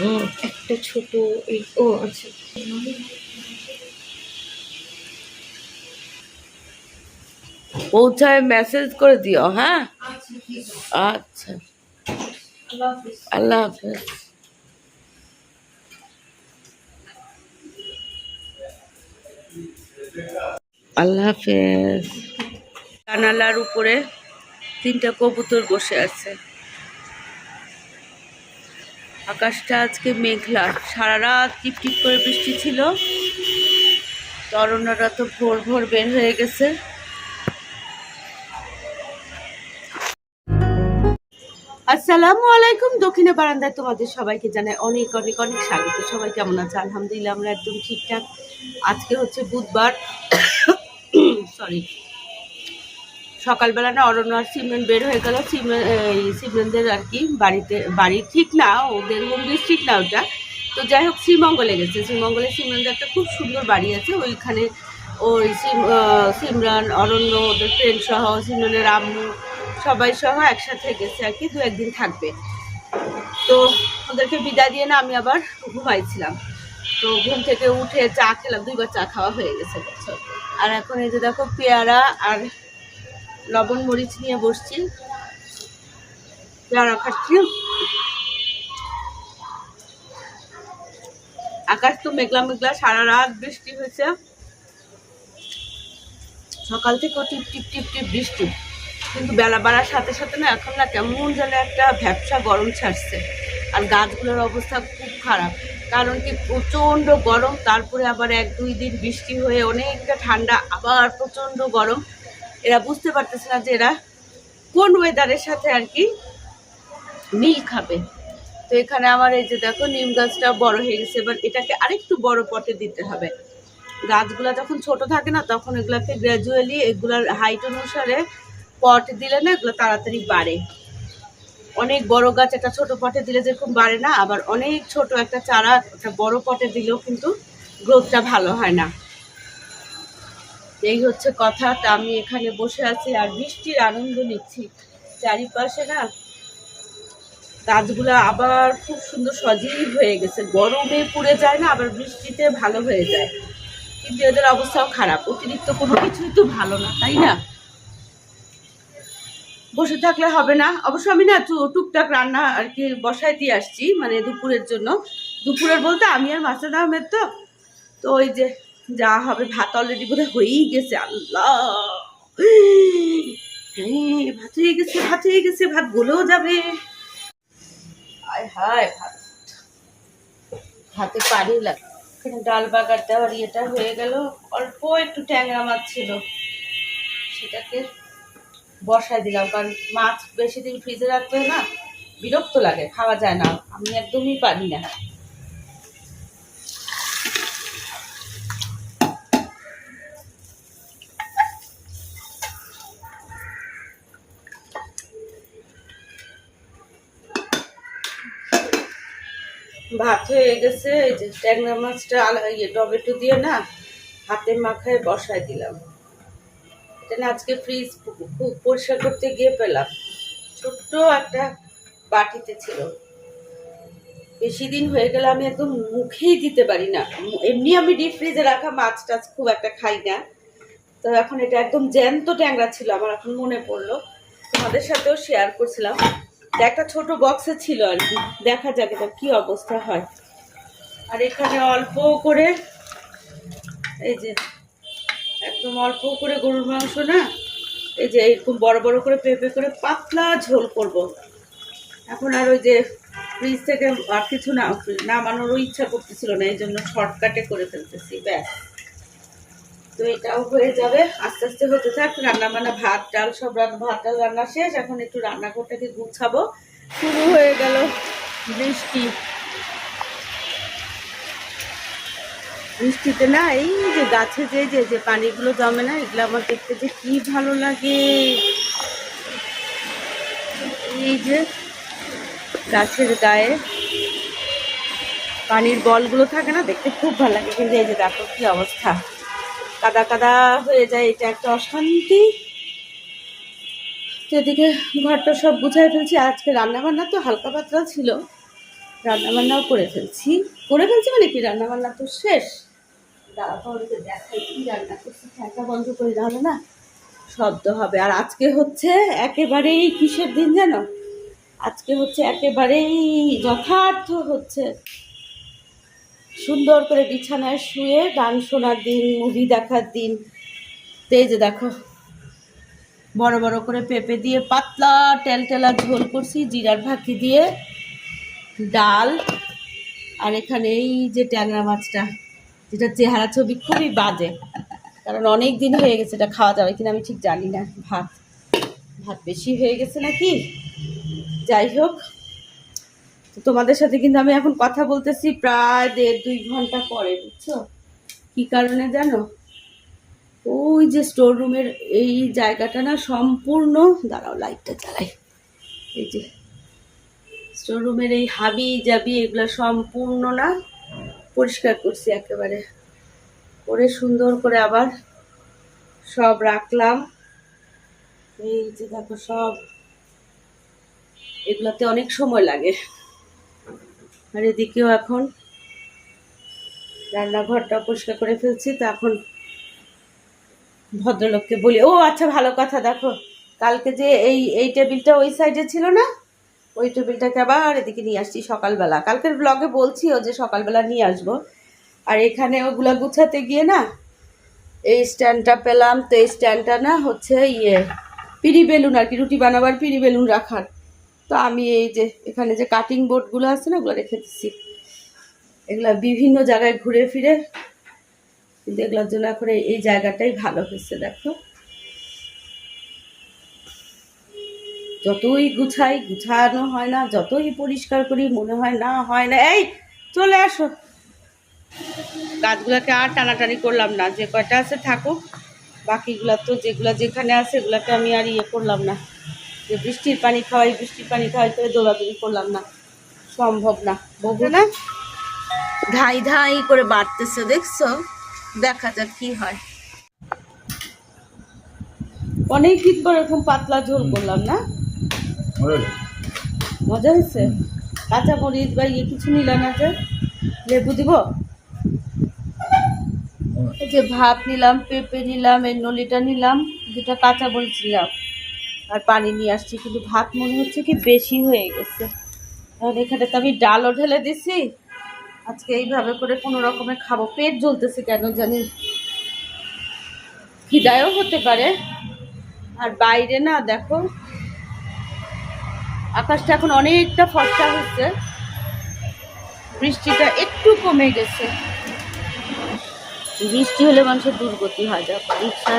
হুম একটা ছোট এই ও আচ্ছা। পৌঁছায় মেসেজ করে দিও হ্যাঁ? আচ্ছা আল্লাহ হাফেজ। আল্লাহ হাফেজ। জানালার উপরে তিনটা কবুতর বসে আছে। আকাশটা আজকে মেঘলা। সারা রাত টিপ টিপ করে বৃষ্টি ছিল। তরুণরা তো ভোর ভোর বের হয়ে গেছে। আসসালামু আলাইকুম। দক্ষিণে বারান্দায় তোমাদের সবাইকে জানাই অনেক অনেক অনেক স্বাগত। সবাই কেমন আছে? আলহামদুলিল্লাহ আমরা একদম ঠিকঠাক। আজকে হচ্ছে বুধবার। সরি সকালবেলা না অরণ্য আর সিমরেন বের হয়ে গেল। সিমরেন, এই সিমরেনদের আর কি বাড়িতে বাড়ি ঠিক না, ওদের হোম ঠিক না ওটা। তো যাই হোক, শ্রীমঙ্গলে গেছে। শ্রীমঙ্গলে সিমরেনদের একটা খুব সুন্দর বাড়ি আছে। ওইখানে ওই সিমরান, অরণ্য, ওদের ফ্রেন্ড সহ, সিমরনের আম্মু সবাই সহ একসাথে গেছে আর কি, দু একদিন থাকবে। তো ওদেরকে বিদায় দিয়ে না আমি আবার ঘুমাইছিলাম। তো ঘুম থেকে উঠে চা খেলাম, দুইবার চা খাওয়া হয়ে গেছে? আর এখন এই যে দেখো, পেয়ারা আর লবণ মরিচ নিয়ে বসছি। পেয়ারা খাচ্ছি আকাশ তো মেঘলা মেঘলা, সারা রাত বৃষ্টি হয়েছে। সকাল থেকেও টিপ টিপ টিপ টিপ বৃষ্টি। কিন্তু বেলা বাড়ার সাথে সাথে না এখন না কেমন যেন একটা ভ্যাবসা গরম ছাড়ছে। আর গাছগুলোর অবস্থা খুব খারাপ। কারণ কি প্রচণ্ড গরম, তারপরে আবার এক দুই দিন বৃষ্টি হয়ে অনেকটা ঠান্ডা, আবার প্রচণ্ড গরম। এরা বুঝতে পারতেছে না যে এরা কোন ওয়েদারের সাথে আর কি মিল খাবে। তো এখানে আমার এই যে দেখো, নিম গাছটা বড় হয়ে গেছে। এবার এটাকে আরেকটু বড় পটে দিতে হবে। গাছগুলা যখন ছোট থাকে না, তখন এগুলাকে গ্র্যাজুয়ালি এগুলার হাইট অনুসারে পট দিলে না এগুলো তাড়াতাড়ি বাড়ে। অনেক বড় গাছ একটা ছোট পটে দিলে যেরকম বাড়ে না, আবার অনেক ছোট একটা চারা একটা বড় পটে দিলেও কিন্তু গ্রোথটা ভালো হয় না। এই হচ্ছে কথা। তা আমি এখানে বসে আছি আর বৃষ্টির আনন্দ নিচ্ছি। চারিপাশে না গাছগুলো আবার খুব সুন্দর সজীব হয়ে গেছে। গরমে পুড়ে যায় না, আবার বৃষ্টিতে ভালো হয়ে যায়। কিন্তু এদের অবস্থাও খারাপ। অতিরিক্ত কোনো কিছুই তো ভালো না, তাই না? বসে থাকলে হবে না। অবশ্য আমি না টুকটাক রান্না আর কি বসায় দিয়ে আসছি মানে দুপুরের জন্য। দুপুরের বলতে আমি আর মাসুদ আহমেদ তো। তো ওই যে যা হবে ভাত অলরেডি বোধ হয়েই গেছে, আল্লাহ। হ্যাঁ ভাত হয়ে গেছে, ভাত হয়ে গেছে, ভাত গলেও যাবে। আয় হায়, ভাত। হাতে পানি লাগে ডাল বাগার দেওয়ার ইয়েটা হয়ে গেল। অল্প একটু ট্যাংরা মাছ ছিল। সেটাকে বসায় দিলাম, কারণ মাছ বেশি দিন ফ্রিজে রাখলে না বিরক্ত লাগে, খাওয়া যায় না। আমি একদমই পারি না। ভাত হয়ে গেছে, এই যে ট্যাংরা মাছটা ইয়ে টমেটো দিয়ে না হাতে মাখায় বসায় দিলাম। এটা না আজকে ফ্রিজ খুব পরিষ্কার করতে গিয়ে পেলাম। ছোট্ট একটা বাটিতে ছিল। বেশি দিন হয়ে গেলে আমি একদম মুখেই দিতে পারি না। এমনি আমি ডিপ ফ্রিজে রাখা মাছ টাছ খুব একটা খাই না। তো এখন এটা একদম জ্যান্ত ট্যাংরা ছিল, আমার এখন মনে পড়ল। তোমাদের সাথেও শেয়ার করছিলাম। একটা ছোট বক্সে ছিল আর কি। দেখা যাক এটা কি অবস্থা হয়। আর এখানে অল্প করে, এই যে, একদম অল্প করে গরুর মাংস না, এই যে এরকম বড় বড় করে পেঁপে করে পাতলা ঝোল করব। এখন আর ওই যে ফ্রিজ থেকে আর কিছু না, নামানোরও ইচ্ছা করতেছিল না, এই জন্য শর্টকাটে করে ফেলতেছি, ব্যাস। তো এটাও হয়ে যাবে। আস্তে আস্তে হতে থাক রান্না বান্না ভাত, ডাল, সব ভাত, ডাল রান্না শেষ। এখন একটু রান্নাঘরটাকে গুছাবো শুরু হয়ে গেল বৃষ্টি। বৃষ্টিতে না এই যে গাছে যে যে যে পানিগুলো জমে না, এগুলো আমার দেখতে যে কি ভালো লাগে। এই যে গাছের গায়ে পানির বলগুলো থাকে না, দেখতে খুব ভালো লাগে। কিন্তু এই যে দেখো কি অবস্থা। কাদা কাদা হয়ে যায়, এটা একটা অশান্তি। তো এদিকে ঘরটা সব গুছাই ফেলছি। আজকে রান্না বান্না তো হালকা পাতলা ছিল। রান্না বান্নাও করে ফেলছি। করে ফেলছি মানে কি? রান্না বান্না তো শেষ। দাঁড়া তোমাদেরকে দেখাই কি রান্না করছি। ফ্যাঁকা বন্ধ করে দাঁড়ানো না? শব্দ হবে। আর আজকে হচ্ছে একেবারেই কিসের দিন জানো? আজকে হচ্ছে একেবারেই যথার্থ হচ্ছে সুন্দর করে বিছানায় শুয়ে গান শোনার দিন মুভি দেখার দিন এই যে দেখো। বড় বড় করে পেঁপে দিয়ে পাতলা টেলটেলা ঝোল করছি, জিরার ভাকি দিয়ে ডাল, আর এখানে এই যে ট্যাংরা মাছটা, যেটা চেহারা ছবি খুবই বাজে, কারণ অনেক দিন হয়ে গেছে এটা খাওয়া যাবে কিনা আমি ঠিক জানি না, ভাত ভাত বেশি হয়ে গেছে নাকি? যাই হোক। তোমাদের সাথে কিন্তু আমি এখন কথা বলতেছি প্রায় দেড় দুই ঘণ্টা পরে, বুঝছ? কি কারণে জানো? ওই যে স্টোর রুমের এই জায়গাটা না সম্পূর্ণ, দাঁড়াও লাইটটা চালাই এই যে স্টোর রুমের এই হাবি জাবি এগুলো সম্পূর্ণ না পরিষ্কার করছি একেবারে। করে সুন্দর করে আবার সব রাখলাম। এই যে দেখো সব, এগুলাতে অনেক সময় লাগে। আর এদিকেও এখন রান্নাঘরটা পরিষ্কার করে ফেলছি, তো এখন ভদ্রলোককে বলি, ও আচ্ছা ভালো কথা, দেখো, কালকে যে এই এই টেবিলটা ওই সাইডে ছিল না, ওই টেবিলটাকে আবার এদিকে নিয়ে আসছি সকালবেলা। কালকের ব্লগে বলছিও যে সকালবেলা নিয়ে আসব। আর এখানে ওগুলা গুছাতে গিয়ে না, এই স্ট্যান্ডটা পেলাম, তো এই স্ট্যান্ডটা না হচ্ছে ইয়ে পিড়ি বেলুন আর কি, রুটি বানাবার পিড়ি বেলুন রাখার। তো আমি এই যে এখানে যে কাটিং বোর্ডগুলো আছে না, ওগুলো রেখে দিচ্ছি। এগুলা বিভিন্ন জায়গায় ঘুরে ফিরে, কিন্তু এগুলোর জন্য এই- এই জায়গাটাই ভালো হয়েছে, দেখো। যতই গুছাই, গুছানো হয় না, যতই পরিষ্কার করি, মনে হয় না হয় না। এই, চলে আসো। গাছগুলোকে আর টানাটানি করলাম না, যে কয়টা আছে থাকুক, বাকিগুলো তো যেগুলো যেখানে আছে, এগুলোকে আমি আর ইয়ে করলাম না। যে বৃষ্টির পানি খাওয়াই বৃষ্টির পানি খাওয়াই করে দৌড়াদৌড়ি করলাম না। সম্ভব না। বহু না? ধাই ধাই করে বাড়তেছে দেখছ? দেখা যাক কি হয়। অনেক দিন পর এরকম পাতলা ঝোল করলাম না? মজা হয়েছে? কাঁচা মরিচ বা ইয়ে কিছু নিলাম না যে? লেবু দিব? এই যে ভাত নিলাম পেঁপে নিলাম এই নলিটা নিলাম দুটা কাঁচা মরিচ নিলাম। আর পানি নিয়ে আসছি, কিন্তু ভাত মনে হচ্ছে কি বেশি হয়ে গেছে। আর এখানে তো আমি ডালও ঢেলে দিছি, আজকে এইভাবে করে কোনো রকমে খাব। পেট জ্বলতেছে কেন জানি? খিদায়ও হতে পারে। আর বাইরে না, দেখো, আকাশটা এখন অনেকটা ফর্সা হচ্ছে বৃষ্টিটা একটু কমে গেছে। বৃষ্টি হলে মানুষের দুর্গতি হয়, দেখো, রিক্সা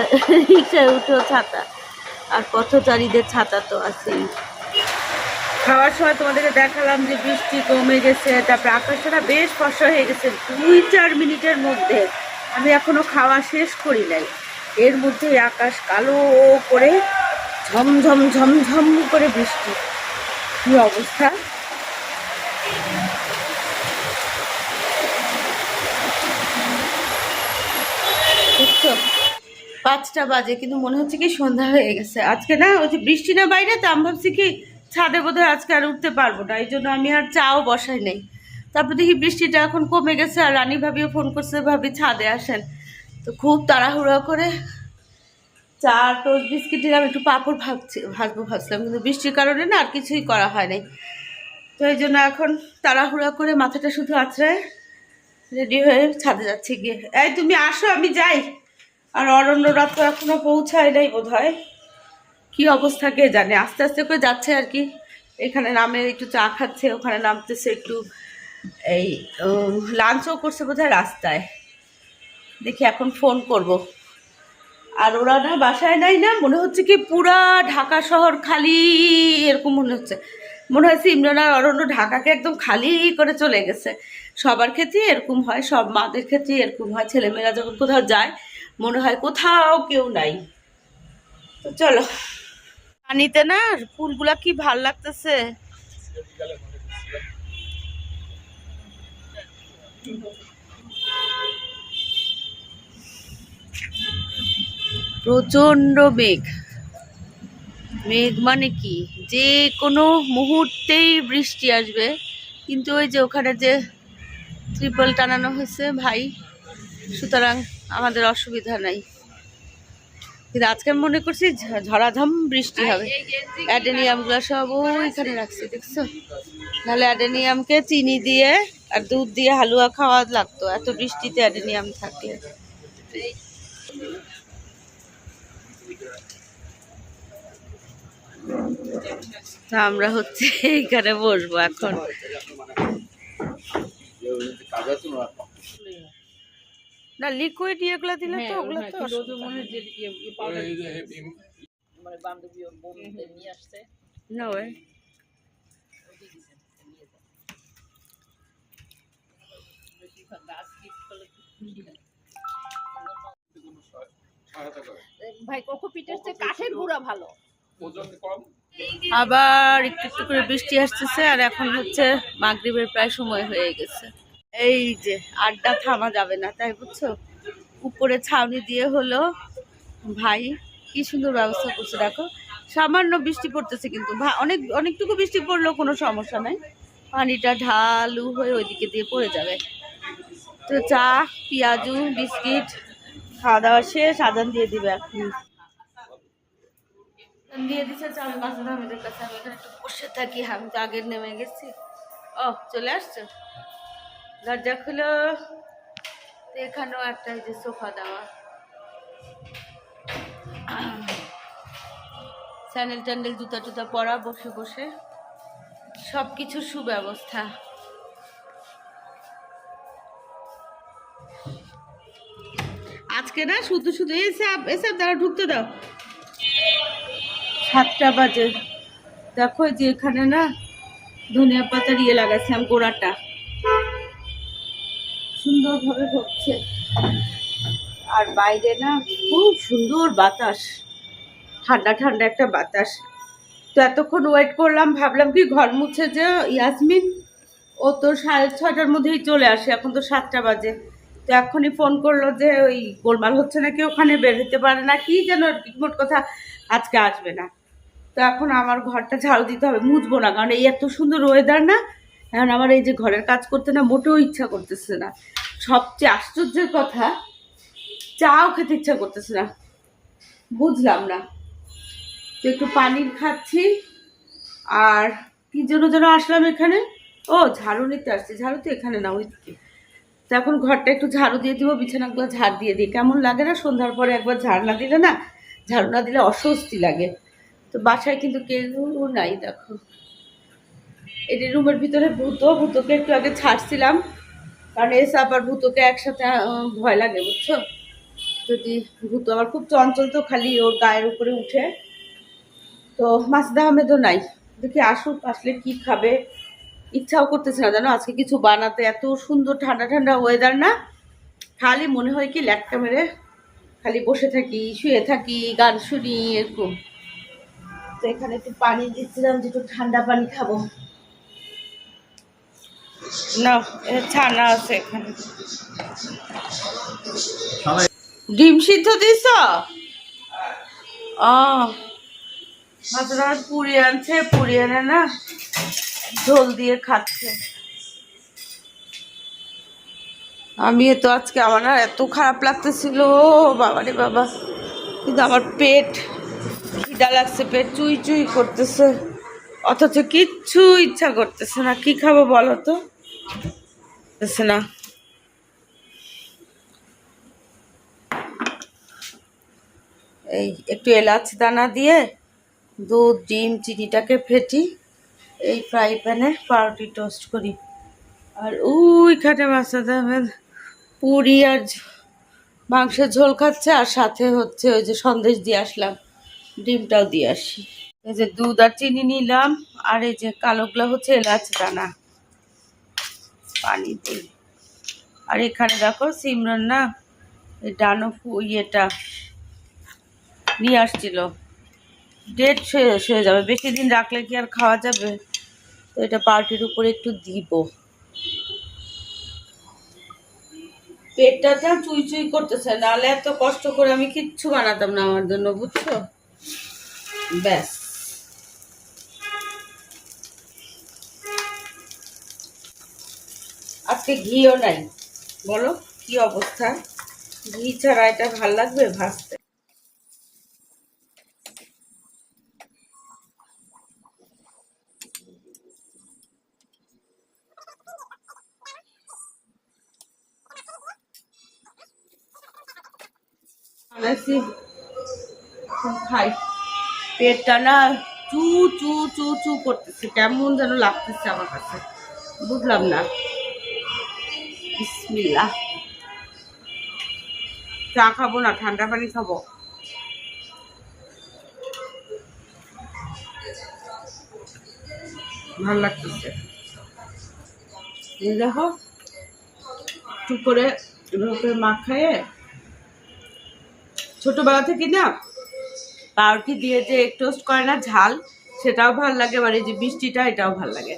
রিক্সায় উঠেও ছাতা। আর পথচারীদের ছাতা তো আছেই। খাওয়ার সময় তোমাদেরকে দেখালাম যে বৃষ্টি কমে গেছে, তারপরে আকাশটা বেশ ফসা হয়ে গেছে দুই চার মিনিটের মধ্যে। আমি এখনও খাওয়া শেষ করি নাই। এর মধ্যে আকাশ কালো করে ঝমঝম ঝমঝম করে বৃষ্টি। কী অবস্থা বুঝছ পাঁচটা বাজে, কিন্তু মনে হচ্ছে কি সন্ধ্যা হয়ে গেছে। আজকে না, ওই যে বৃষ্টি না বাইরে, তো আমি ভাবছি কি ছাদে বোধহয় আজকে আর উঠতে পারব না, এই জন্য আমি আর চাও বসাই নেই। তারপর দেখি বৃষ্টিটা এখন কমে গেছে, আর রানী ভাবিও ফোন করছে, ভাবি ছাদে আসেন। তো খুব তাড়াহুড়ো করে চা টোস্ট বিস্কিট দিলাম, একটু পাঁপড় ভাবছি ভাজবো ভাবছিলাম, কিন্তু বৃষ্টির কারণে না আর কিছুই করা হয় নাই। তো এই জন্য এখন তাড়াহুড়া করে মাথাটা শুধু আছড়ে রেডি হয়ে ছাদে যাচ্ছি গিয়ে। এই তুমি আসো, আমি যাই। আর অরণ্যরা তো এখনও পৌঁছায় নাই বোধ হয় কী অবস্থা কে জানে? আস্তে আস্তে করে যাচ্ছে আর কি। এখানে নামে একটু চা খাচ্ছে, ওখানে নামতেছে একটু এই লাঞ্চও করছে বোধ রাস্তায়। দেখি এখন ফোন করব। আর ওরা না বাসায় নাই না, মনে হচ্ছে কি পুরা ঢাকা শহর খালি, এরকম মনে হচ্ছে। মনে হচ্ছে ইমরান আর অরণ্য ঢাকাকে একদম খালি করে চলে গেছে। সবার ক্ষেত্রেই এরকম হয়, সব মাদের ক্ষেত্রেই এরকম হয়। ছেলেমেয়েরা যখন কোথাও যায় মনে হয় কোথাও কেউ নাই। তো চলো। পানিতে না ফুলগুলা কি ভালো লাগতেছে? প্রচণ্ড মেঘ। মেঘ মানে কি? যে কোনো মুহূর্তেই বৃষ্টি আসবে। কিন্তু ওই যে ওখানে যে ত্রিপল টানানো হয়েছে ভাই, সুতরাং আমাদের অসুবিধা নাই। কিন্তু আজকে আমি মনে করছি ঝ- ঝড়াঝম বৃষ্টি হবে। অ্যাডেনিয়ামগুলো সব ওইখানে রাখছি, দেখছ? নাহলে অ্যাডেনিয়ামকে চিনি দিয়ে আর দুধ দিয়ে হালুয়া খাওয়া লাগতো, এত বৃষ্টিতে অ্যাডেনিয়াম থাকলে। আমরা হচ্ছে এইখানে বসবো এখন। না লিকুইড ইয়েগুলো দিলে তো ওগুলো তো অসুবিধা না ওই ভাই কোকোপিটের চেয়ে কাঠের গুঁড়া ভালো। আবার একটু একটু করে বৃষ্টি আসতেছে আর এখন হচ্ছে মাগরিবের প্রায় সময় হয়ে গেছে। এই যে আড্ডা থামা যাবে না, তাই বুঝছ? উপরে ছাউনি দিয়ে হলো, ভাই, কি সুন্দর ব্যবস্থা করছে, দেখো। সামান্য বৃষ্টি পড়তেছে কিন্তু অনেক, অনেকটুকু বৃষ্টি পড়লেও কোনো সমস্যা নাই। পানিটা ঢালু হয়ে ওইদিকে দিয়ে পড়ে যাবে। তো চা, পেঁয়াজু, বিস্কিট, খাওয়া দাওয়া শেষ, আদান দিয়ে দিবে এখন। দিয়ে কাছে। আমি আমি তো আগে নেমে গেছি। ও, চলে আসছো? দরজা খুলো। এখানেও একটা যে সোফা দেওয়া। স্যান্ডেল ট্যান্ডেল জুতা টুতা পরা, বসে বসে। সব কিছু সুব্যবস্থা। আজকে না শুধু শুধু এসব এসব দ্বারা ঢুকতে দাও। সাতটা বাজে। দেখো যে এখানে না ধনিয়া পাতার ইয়ে লাগাচ্ছে আমি গোড়াটা। সুন্দরভাবে হচ্ছে। আর বাইরে না খুব সুন্দর বাতাস। ঠান্ডা ঠান্ডা একটা বাতাস। তো এতক্ষণ ওয়েট করলাম, ভাবলাম কি ঘর মুছে যে ইয়াসমিন, ও তো সাড়ে ছটার মধ্যেই চলে আসে, এখন তো সাতটা বাজে। তো এখনই ফোন করল যে ওই গোলমাল হচ্ছে নাকি ওখানে, বের হতে পারে না, কি যেন মোট কথা আজকে আসবে না। তো এখন আমার ঘরটা ঝাড়ু দিতে হবে, মুছবো না, কারণ এই এত সুন্দর ওয়েদার না এখন আমার এই যে ঘরের কাজ করতে না মোটেও ইচ্ছা করতেছে না। সবচেয়ে আশ্চর্যের কথা, চাও খেতে ইচ্ছা করতেছে না। বুঝলাম না। তো একটু পানি খাচ্ছি, আর কি জন্য যেন আসলাম এখানে? ও, ঝাড়ু নিতে আসছি। ঝাড়ু তো এখানে না, ওইদিকে। তো এখন ঘরটা একটু ঝাড়ু দিয়ে দিব, বিছানাগুলো ঝাড় দিয়ে দিই। কেমন লাগে না? সন্ধ্যার পরে একবার ঝাড় না দিলে না, ঝাড়ু না দিলে অস্বস্তি লাগে। তো বাসায় কিন্তু কেউ নাই, দেখো। এটি রুমের ভিতরে ভূত, ভূতকে একটু আগে ছাড়ছিলাম। কারণ এসে আবার ভূতকে একসাথে ভয় লাগে, বুঝছ? যদি ভূত আবার খুব চঞ্চল তো খালি ওর গায়ের উপরে উঠে। তো মাসদা আহমেদও নাই। দেখি আসুক, আসলে কি খাবে। ইচ্ছাও করতেছে না, জানো? আজকে কিছু বানাতে। এত সুন্দর ঠান্ডা ঠান্ডা ওয়েদার না? খালি মনে হয় কি ল্যাটকা মেরে খালি বসে থাকি, শুয়ে থাকি, গান শুনি, এরকম। তো এখানে একটু পানি দিচ্ছিলাম, যে একটু ঠান্ডা পানি খাব। না ছানা আছে এখানে। ডিম সিদ্ধ দিছ? মাত্র পুরি আনছে পুরি এনে না ঝোল দিয়ে খাচ্ছে। আমি তো আজকে আমার না এত খারাপ লাগতেছিল বাবা রে বাবা। কিন্তু আমার পেট খিদা লাগছে পেট চুই চুই করতেছে। অথচ কিচ্ছু ইচ্ছা করতেছে না। কি খাব বলো তো? না এই একটু এলাচ দানা দিয়ে দুধ, ডিম, চিনিটাকে ফেটি এই ফ্রাই প্যানে পাউরুটি টোস্ট করি। আর ওইখানে মাসাদ পুরি আর মাংসের ঝোল খাচ্ছে আর সাথে হচ্ছে ওই যে সন্দেশ দিয়ে আসলাম, ডিমটাও দিয়ে আসি। এই যে দুধ আর চিনি নিলাম আর এই যে কালোগুলো হচ্ছে এলাচ দানা। পানি দিই। আর এখানে দেখো সিমরন না ডানো ইয়েটা নিয়ে আসছিল। ডেট শেষ হয়ে যাবে। বেশি দিন রাখলে কি আর খাওয়া যাবে? তো এটা পার্টির উপরে একটু দিব। পেটটা যা চুই চুই করতেছে, নাহলে এত কষ্ট করে আমি কিচ্ছু বানাতাম না আমার জন্য, বুঝছ? ব্যাস। আজকে ঘিও নাই। বলো, কি অবস্থা? ঘি ছাড়া এটা ভালো লাগবে ভাজতে? এখন খাই। পেটটা না চু চু চু চু করতেছে। কেমন যেন লাগতেছে আমার কাছে। বুঝলাম না। বিসমিল্লাহ। চা খাব না, ঠান্ডা পানি খাব। ভালো লাগতেছে। দেখো, একটু করে করে মাখায়ে ছোটবেলা থেকে না পাউরুটি দিয়ে যে টোস্ট করে না, ঝাল, সেটাও ভালো লাগে এই যে বৃষ্টিটা এটাও ভালো লাগে।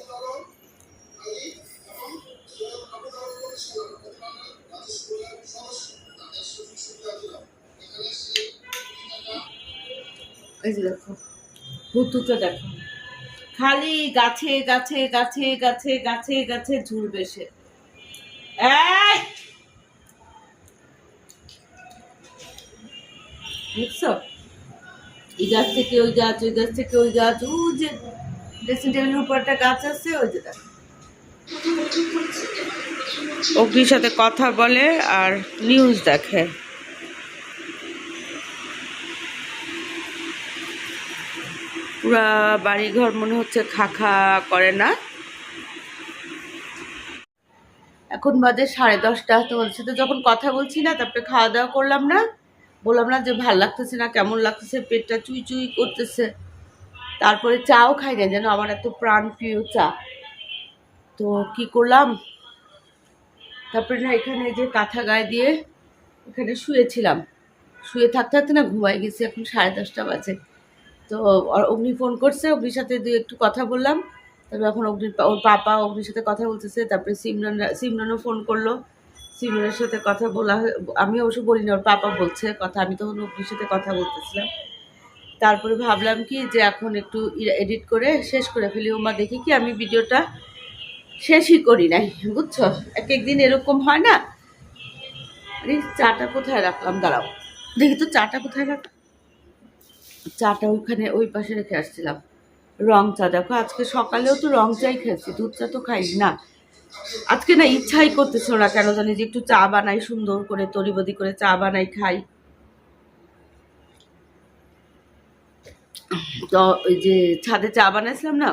এই যে দেখো হুতুটা দেখো। খালি গাছে গাছে গাছে গাছে গাছে গাছে ঝুলবে সে। দেখছ? এই গাছ থেকে ওই গাছ ওই গাছ থেকে ওই গাছ ও যে ড্রেসিং টেবিলের উপর একটা গাছ আছে, ওই যে দেখো। অগ্নির সাথে কথা বলে আর নিউজ দেখে। পুরা বাড়িঘর মনে হচ্ছে খা খা করে না। এখন বাজে সাড়ে দশটা তোমাদের সাথে যখন কথা বলছি না, তারপরে খাওয়া দাওয়া করলাম না। বললাম না যে ভালো লাগতেছে না, কেমন লাগতেছে, পেটটা চুই চুই করতেছে। তারপরে চাও খাই না যেন আমার এত প্রাণ প্রিয় চা। তো কি করলাম? তারপরে না, এখানে যে কাঁথা গায়ে দিয়ে এখানে শুয়েছিলাম। শুয়ে থাকতে থাকতে না ঘুমাই গেছি, এখন সাড়ে দশটা বাজে। তো অগ্নি ফোন করছে, অগ্নির সাথে দুই একটু কথা বললাম। তারপর এখন অগ্নির ওর পাপা অগ্নির সাথে কথা বলতেছে, তারপরে সিমরান, সিমরানও ফোন করল। সিমরানের সাথে কথা বলা আমি অবশ্য বলি না ওর পাপা বলছে কথা, আমি তখন অগ্নির সাথে কথা বলতেছিলাম। তারপরে ভাবলাম কি যে এখন একটু এডিট করে শেষ করে ফেলি। ওমা দেখি কি আমি ভিডিওটা শেষই করি নাই, বুঝছ? এক একদিন এরকম হয় না? চাটা কোথায় রাখলাম? দাঁড়াও। দেখি তো চাটা কোথায় রাখ চাটা ওইখানে ওই পাশে রেখে আসছিলাম। রং চা, দেখো আজকে সকালেও তো রং চাই খেয়েছি, দুধ চা তো খাই না। আজকে না ইচ্ছাই করতেছিল না কেন জানি যে একটু চা বানাই, সুন্দর করে তরিবদি করে চা বানাই, খাই। তো ওই যে ছাদে চা বানাইছিলাম না,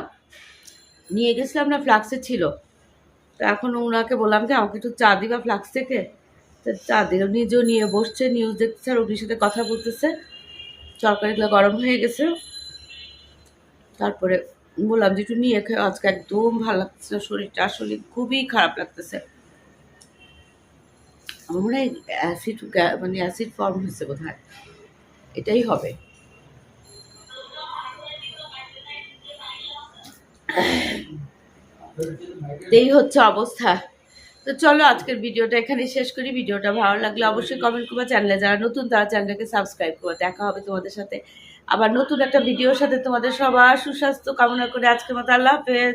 নিয়ে গেছিলাম না, ফ্লাক্সে ছিল। তো এখন ওনাকে বললাম যে, আমাকে একটু চা দিবা ফ্লাক্স থেকে? তো চা দিল, নিজেও নিয়ে বসছে নিউজ দেখতেছে আর ওটির সাথে কথা বলতেছে। তরকারিগুলো গরম হয়ে গেছে। তারপরে বললাম যে, একটু নিয়ে খেয়ে আজকে একদম ভালো লাগতেছে, শরীরটা আসলে খুবই খারাপ লাগতেছে। আমার মনে অ্যাসিড মানে অ্যাসিড ফর্ম হয়েছে বোধ এটাই হবে। এই হচ্ছে অবস্থা। তো চলো আজকের ভিডিওটা এখানে শেষ করি। ভিডিওটা ভালো লাগলে অবশ্যই কমেন্ট করব। চ্যানেলে যারা নতুন, তারা চ্যানেলটাকে সাবস্ক্রাইব করব দেখা হবে তোমাদের সাথে। আবার নতুন একটা ভিডিওর সাথে তোমাদের সবার সুস্বাস্থ্য কামনা করে আজকের মতো আল্লাহ হাফেজ।